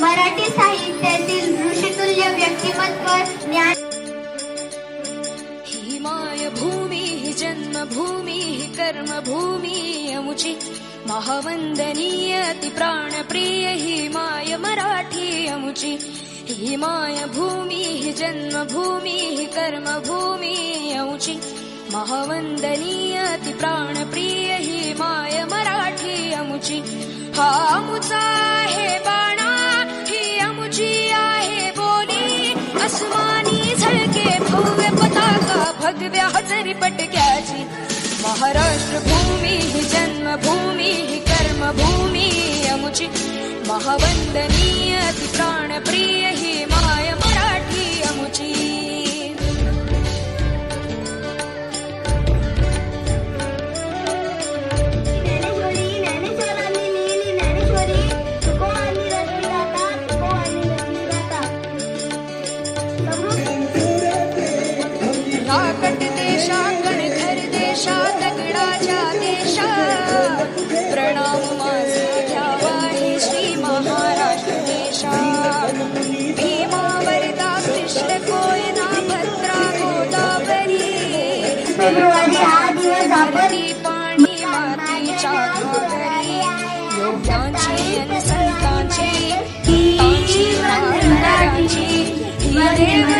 मराठी साहित्यातील ऋषितुल्य व्यक्तिमत्व ज्ञान ही माय भूमी ही जन्मभूमी ही कर्मभूमी अमुची महावंदनीय ती प्राणप्रिय ही माय मराठी अमुची ही माय भूमी ही जन्मभूमी ही कर्मभूमी अमुची महावंदनीय ती प्राणप्रिय ही माय मराठी अमुची हा अमुचा भगव्या हजरी पटक्याची महाराष्ट्र भूमी ही जन्मभूमी कर्मभूमी अमुची. महावंदनीय ती प्राणप्रिय ही माय देशा दगडाच्या देशा प्रणाम माझा घ्यावा हे श्री महाराष्ट्र देशा. भीमावरदा कृष्ण कोयना भद्रा गोदावरी. नदी पाणी मातीच्या घागरी योग्यांची आणि संतांची ही देवदेशन